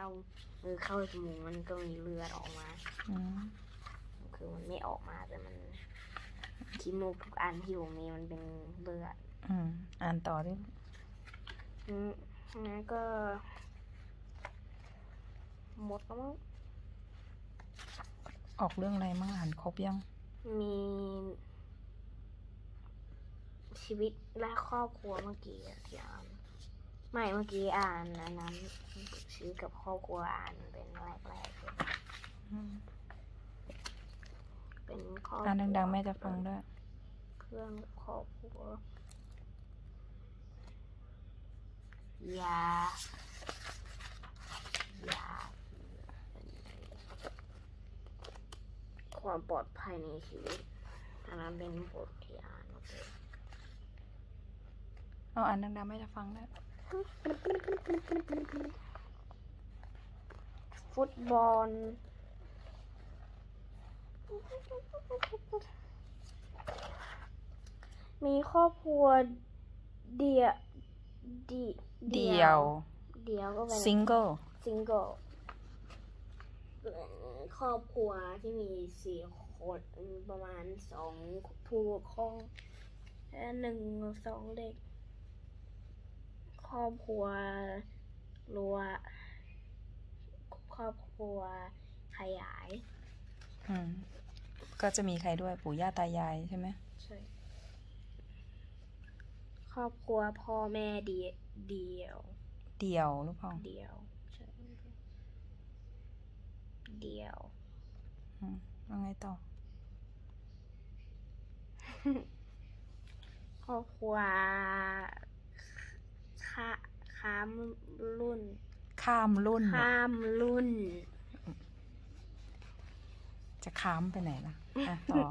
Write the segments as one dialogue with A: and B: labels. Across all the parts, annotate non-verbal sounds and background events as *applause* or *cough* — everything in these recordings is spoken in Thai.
A: เอามือเข้าจมูกมันก็มีเลือดออกมา
B: อืม
A: คือมันไม่ออกมาแต่มันขี้มูกทุกอันที่อยู่มีมันเป็นเลือด
B: อืมอ่านต่อดิ
A: อืมงั้นก็ หมดแล้วมั้ง
B: ออกเรื่องอะไรมั่งอ่านครบยัง
A: มี ชีวิตและครอบครัวเมื่อกี้อะที่อ่าน ไม่เมื่อกี้อ่านอันนั้นชีวิตกับครอบครัวอ่านเป็นแรกๆเลย
B: อืม
A: เป็นครอบครัว
B: อ่านดังๆแม่จะฟังด้วย
A: เพื่อนครอบครัวยายาความปลอดภัยในชีวิตอันนั้นเป็นบทที่อ่านมาเป็น
B: เอาอ่านดังๆแม่จะฟังด้วย
A: ฟุตบอล มีครอบครัวเดียดี
B: เดียว
A: เดียวก็เป็น
B: ซิงเกิล
A: ซิงเกิลครอบครัวที่มีสี่คนประมาณสองผู้ปกครองและหนึ่งสองเด็ก ครอบครัวรัวครอบครัวขยาย
B: อืม ก็จะมีใครด้วยปู่ย่าตายายใช่ไหม
A: ใช่ครอบครัวพ่อแม่เดียเดียว
B: เดี่ยวหรือเปล่า
A: เดียวใช่เดียว
B: อืมว่าไงต่อ
A: ครอบครัว ข้าข้ามรุ่น
B: ข้ามรุ่น
A: ข้ามรุ่น
B: จะข้ามไปไหนล่ะอะต่อ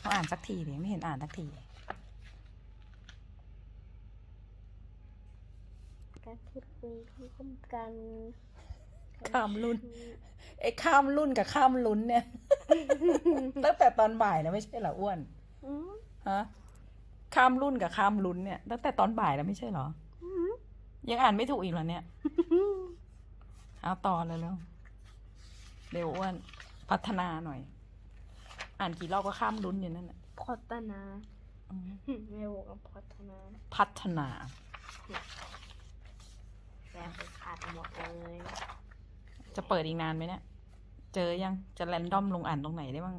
B: เราอ่านสักทีดิไม่เห็นอ่านสักที
A: การพูดคุยที่ร่วมกัน
B: ข้ามรุ่นไอ้ข้ามรุ่นกับข้ามลุ้นเนี่ย ตั้งแต่ตอนบ่ายแล้วไม่ใช่เหรออ้วน
A: อืม
B: ฮะ ข้ามรุ่นกับข้ามลุ้นเนี่ยตั้งแต่ตอนบ่ายแล้วไม่ใช่เหรอ
A: อืม
B: ยังอ่านไม่ถูกอีกเหรอเนี่ย เอาต่อเลยเร็วเร็วอ้วนพัฒนาหน่อย อ่านกี่รอบก็ข้ามลุ้นอยู่นั่นแหละ
A: พัฒนา
B: อืม
A: ไม่บอกว่าพัฒนา
B: พัฒนา
A: แรงไปขาดหมดเลย
B: จะเปิดอีกนานไหมเนี่ย เจอยัง จะแรนดอมลงอ่านตรงไหนได้บ้าง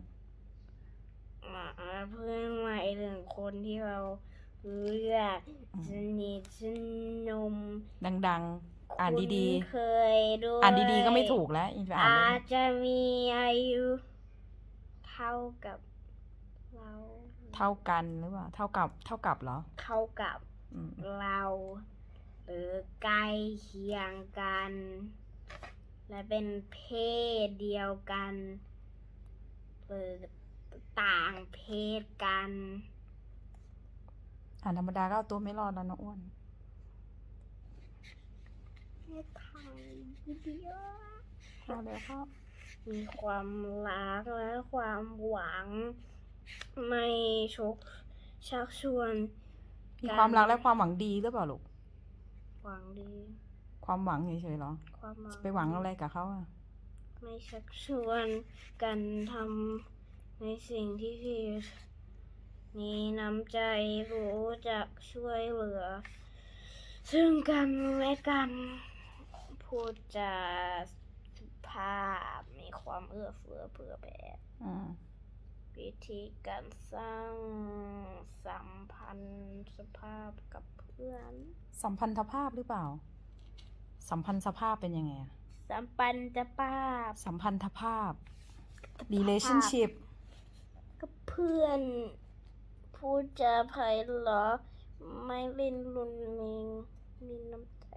A: คนที่เรารู้จัก
B: อืม
A: สนิทสนม
B: ดังๆ อ่านดี
A: คุ้เคยด้วย
B: ๆอ่านดีๆก็ไม่ถูกแล้วอีกอ่าน
A: อา
B: เลย
A: จจะมีอายุเท่ากับเรา
B: เท่ากันหรือเปล่า เท่ากับเท่ากับเหรอ
A: เท่ากับ
B: อืม
A: เรา หรือใกล้เคียงกัน และเป็นเพศเดียวกันหรือต่างเพศกัน
B: อ่านธรรมดาก็เอาตัวไม่รอดแล้วนะอ้วน
A: ให้ถ่ายวิดีโอ
B: เอาเลยครับ
A: มีความรักและความหวัง ไม่ชกชักชวน
B: มีความรักและความหวังดีหรือเปล่าลูก
A: หวังดี
B: ความหวังเฉยๆเหรอ
A: ความหวัง
B: ไปหวังอะไรกับเขาอะ
A: ไม่ชักชวนกันทำในสิ่งที่ผิด มีน้ำใจรู้จักช่วยเหลือ ซึ่งกันและกันพูดจาสุภาพมีความเอื้อเฟื้อเผื่อแผ่
B: อืม
A: วิธีการสร้างสัมพันธ์สภาพกับเพื่อน
B: สัมพันธภาพหรือเปล่า สัมพันธภาพเป็นยังไงอะ
A: สัมปันธภาพ
B: สัมพันธภาพ relationship
A: กับเพื่อน พูดจาไพเราะไม่เล่นรุนแรงมีน้ำใจ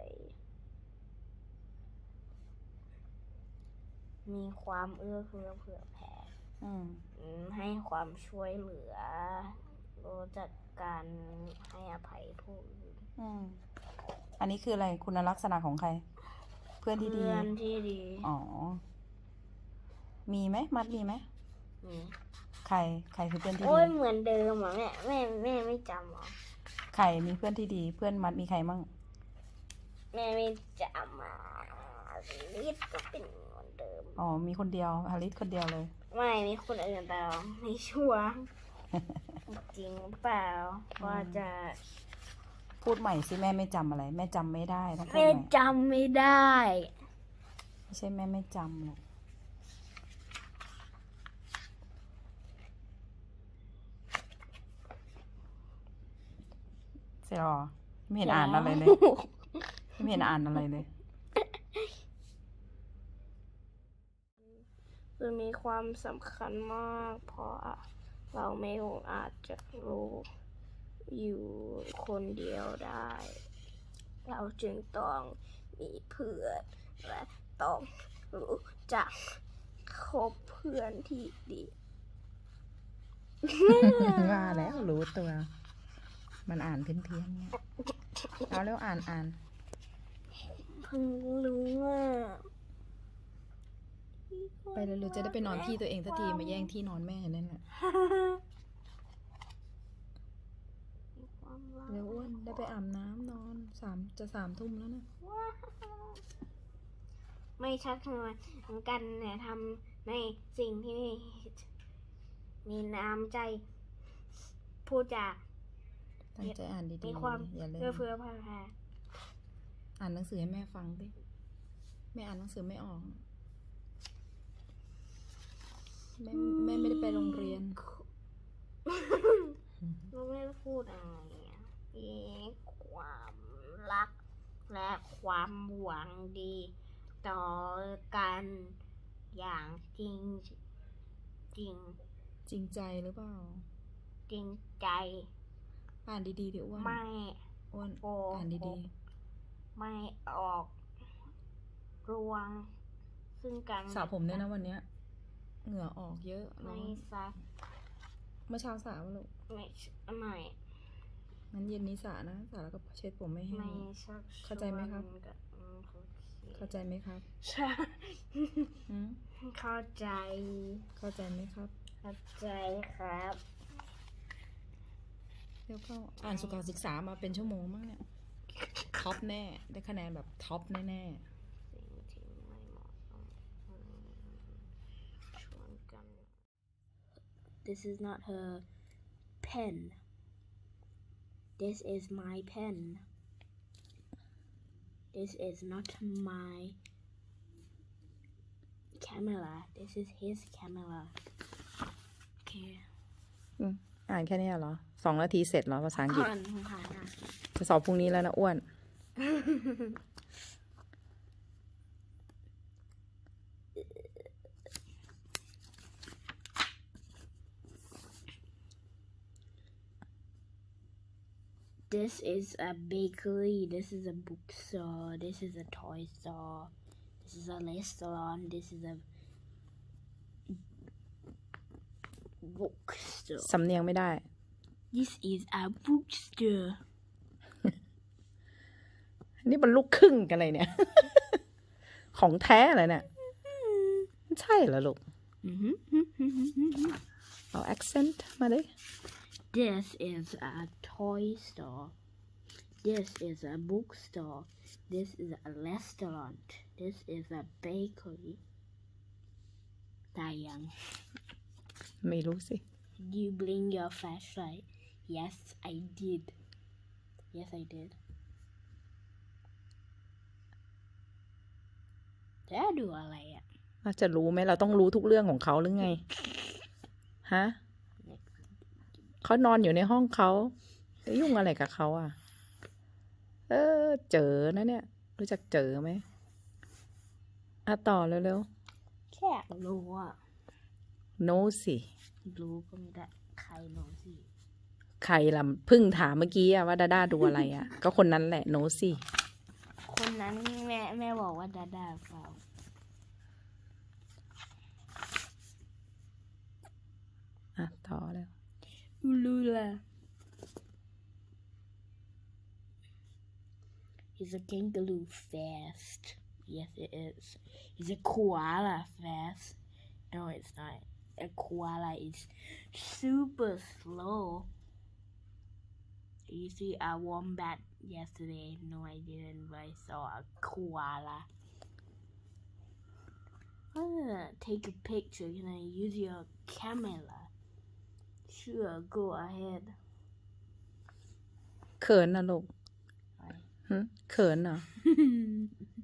A: มีความเอื้อเฟื้อเผื่อแผ่
B: อืม
A: อืมให้ความช่วยเหลือ รู้จักการให้อภัยผู้อื่น
B: อืมอันนี้คืออะไรคุณลักษณะของใคร เพื่อนที่ดี
A: เพื่อนที่ดี
B: อ๋อ มีไหมมัดมีไหม
A: นี่
B: ใครใครคือเพื่อนที่
A: โอ้
B: ดี
A: ยเหมือนเดิมอะแม่แม่แม่ไม่จำเหรอ
B: ใครมีเพื่อนที่ดี เพื่อนมัดมีใครมั่ง
A: แม่ไม่จะมาลิศก็เป็นเหมือนเดิม
B: อ๋อมีคนเดียวฮาริสคนเดียวเลย
A: ไม่มีคนอื่นแต่ไม่ชัวร์ จริงหรือเปล่าว่าจะ
B: พูดใหม่สิแม่ไม่จำอะไร แม่จำไม่ได้ต้องพูด
A: แม่
B: ใหม่
A: จำไม่ได้
B: ไม่ใช่แม่ไม่จำหรอก เสร็จหรอไม่เห็นอ่านอะไรเลย ไม่เห็นอ่านอะไรเลย
A: คือมีความสำคัญมาก เพราะเราไม่อาจจะรู้อยู่คนเดียวได้ เราจึงต้องมีเพื่อนและต้องรู้จักคบเพื่อนที่ดี
B: ว่าแล้วรู้ตัว มันอ่านเพี้ยนเพี้ยนๆเนี่ยเอาแล้วอ่านอ่าน
A: เพิ่งรู้ว่า
B: ไปเร็วๆจะได้ไปนอนที่ตัวเองสักทีมาแย่งที่นอนแม่นั่นแหละเร็วอ้วนได้ไปอาบน้ำนอนสามจะสามทุ่มแล้วนะ
A: ไม่ชักชวนกันเนี่ยทำในสิ่งที่มีน้ำใจ พูดจา
B: ตั้งใจอ่านดี
A: มีความ
B: ๆอย่าเล่น
A: เพื่อเพื่อพาพา
B: อ่านหนังสือให้แม่ฟังดิแม่อ่านหนังสือไม่ออกแม่แม่ไม่ได้ไปโรงเรียน
A: เราไม่ได้พูดอะไรอะมีความรักและความหวังดี ต่อกันอย่างจริงจริง
B: จริงใจหรือเปล่า
A: จริงใจ
B: อ่านดีๆดิอ้วน
A: ไม่
B: อ้วน
A: โก
B: อ่านดี
A: หกไม่ออกรวง ซึ่งกัน
B: ๆสระผมด้วยนะวันเนี้ย เหงื่อออกเยอะร้อ
A: ไม่
B: น
A: ซัก
B: เมื่อเช้าสระวะลูก
A: ไม่ไม่
B: งั้นเย็นนี้สระนะสระแล้วก็เช็ดผมไม่แห้
A: ไม่
B: ง
A: ชัก
B: เข้าใจไหมครับ
A: ชวนกับอืมโอเค
B: เข้าใจไหมครับ
A: ใช่
B: อืม
A: เข้าใจ
B: เข้าใจไหมครับ
A: เข้าใจครับ
B: แล้วก็อ่านสุขศึกษามาเป็นชั่วโมงมั้งเนี่ยท็อปแน่ ได้คะแนนแบบท็อปแน่
A: สิ่งที่ไม่เหมาะสมอืมชวนกัน This is not her pen This is my pen This is not my camera This is his camera โอเค
B: ๆอืม อ่านแค่เนี้ยเหรอสองนาทีเสร็จเหรอภาษาอังกฤษ
A: ผ่านผ่านอะ
B: จะสอบพรุ่งนี้แล้วนะอ้วน
A: This is a bakery. This is a bookstore. This is a toy store. This is a restaurant. This is a bookstore.
B: สำเนียงไม่ได้
A: This is a bookstore.
B: นี่มันลูกครึ่งกันเลยเนี่ย ของแท้เลยเนี่ยไม่ใช่เหรอลูก
A: Mm-hmm.
B: เอา accent มาดิ
A: This is a toy store. This is a bookstore. This is a restaurant. This is a bakery. ได้ยัง
B: ไม่รู้สิ
A: Did you bring your flashlight? Yes, I did. Yes, I did. จะดูอะไรอะ
B: เราจะรู้ไหมเราต้องรู้ทุกเรื่องของเขาหรือไง ฮะเขานอนอยู่ในห้องเขาไปยุ่งอะไรกับเขาอะ เออ เจอนะเนี่ย รู้จักเจอไหมอะต่อเร็ว
A: แค่รู้อะ
B: ๆ โนสิ
A: รู้ก็ไม่ได้ ใครรู้สิ
B: ใครล่ะเพึ่งถามเมื่อกี้อะว่าดาด้าดูอะไรอะก็คนนั้นแหละโนสิ
A: คนนั้นแม่แม่บอกว่าดาดาเปล่า
B: อะต่อแล้ว
A: รู้ละ Is a kangaroo fast? Yes, it is. Is a koala fast? No, it's not. A koala is super slow. you see a wombat yesterday? No, I didn't. But I saw a koala. I'm gonna take a picture. Can I use your camera? Sure, go ahead.
B: เขินนะลูกหึเขินเหรอ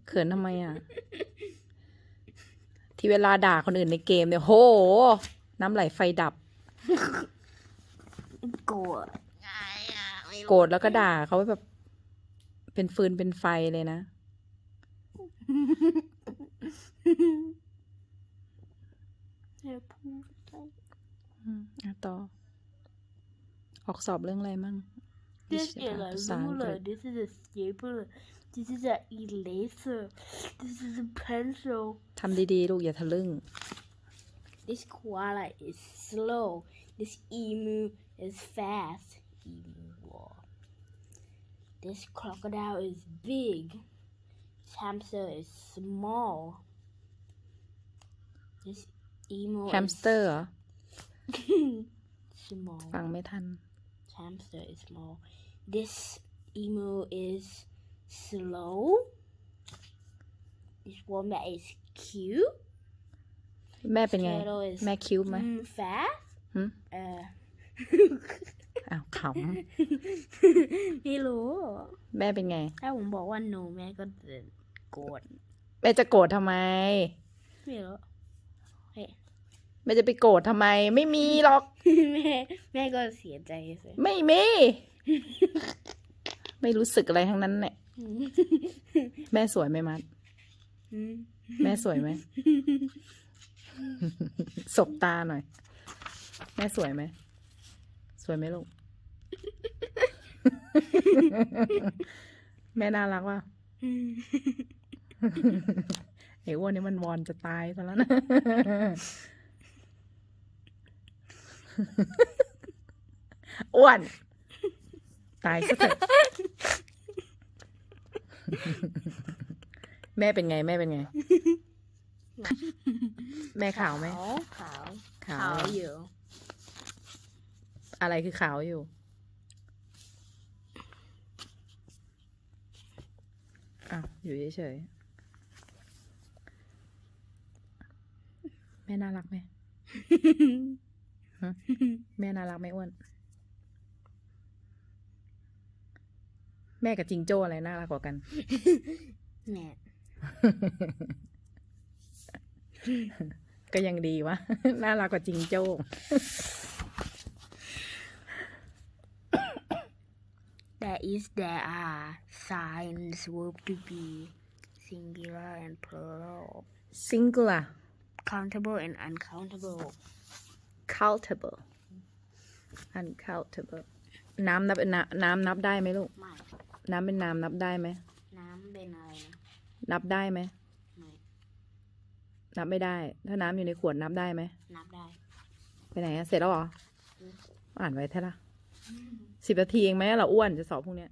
B: เขินทำไมอ่ะ *laughs* ที่เวลาด่าคนอื่นในเกมเนี่ยโห น้ำไหลไฟดับ
A: Go.
B: โกรธแล้วก็ด่าเขาแบบ เป็นฟืนเป็นไฟเลยนะอืมอะต่อ ออกสอบเรื่องอะไรมั่ง
A: This
B: วิ
A: is
B: ชา
A: a
B: ภาษาอังกฤ
A: ruler.
B: ษ
A: This is a stapler. This is a eraser. This is a pencil.
B: ทำดีๆ ลูกอย่าทะลึ่ง
A: This koala is slow. This emu is fast. Emu war. This crocodile is big. This hamster is small. This emu
B: แฮมสเตอร์เหรอ *laughs*
A: is small.
B: ฟังไม่ทัน
A: hamster is small. This emu is slow. This wombat is cute.
B: แม่เป็นไง
A: Turtle is
B: แม่คิ้วไหม
A: mm, fast.
B: หึ
A: Uh,
B: อ้าวข
A: ไม่รู้ำ
B: แม่เป็นไง
A: ถ้าผมบอกว่า no แม่ก็จะโกรธ
B: แม่จะโกรธทำไม
A: ไม่รู้
B: แม่จะไปโกรธทำไม ไม่มีหรอก
A: แม่แม่ก็เสียใจสิ
B: ไม่มี ไม่รู้สึกอะไรทั้งนั้นเนี่ย แม่สวยไหมมัด แม่สวยไหม สบตาหน่อย แม่สวยไหม สวยไหมลูก แม่น่ารักว่ะไอ้อ้วนนี่มันวอนจะตายซะแล้วนะ อ้วน ตายซะเถอะ แม่เป็นไงแม่เป็นไง แม่ขาวไหม
A: ขาว
B: ขา
A: ขาววอยู่
B: อะไรคือขาวอยู่อ้าวอยู่เฉยๆ แม่น่ารักไหมฮะแม่น่ารักไหมอ้วน แม่กับจิงโจ้อะไรน่ารักกว่ากัน
A: แม่
B: ก็ยังดีวะ น่ารักกว่าจิงโจ้
A: That is there are signs verb to be singular and plural
B: singular
A: countable and uncountable
B: countable uncountable น้ำนับเป็นน้ำน้ำนับได้ไหมลูก
A: ไม่
B: น้ำเป็นน้ำนับได้ไหม
A: น้ำเป็นอะไรนะ
B: นับได้ไหม
A: ไม่
B: นับไม่ได้ ถ้าน้ำอยู่ในขวดนับได้ไหม
A: นับได้
B: ไปไหนอะเสร็จแล้วเหรออ่านไว้เท่าละสิบนาทีเองไหมเราอ้วนจะสอบพวกเนี้ย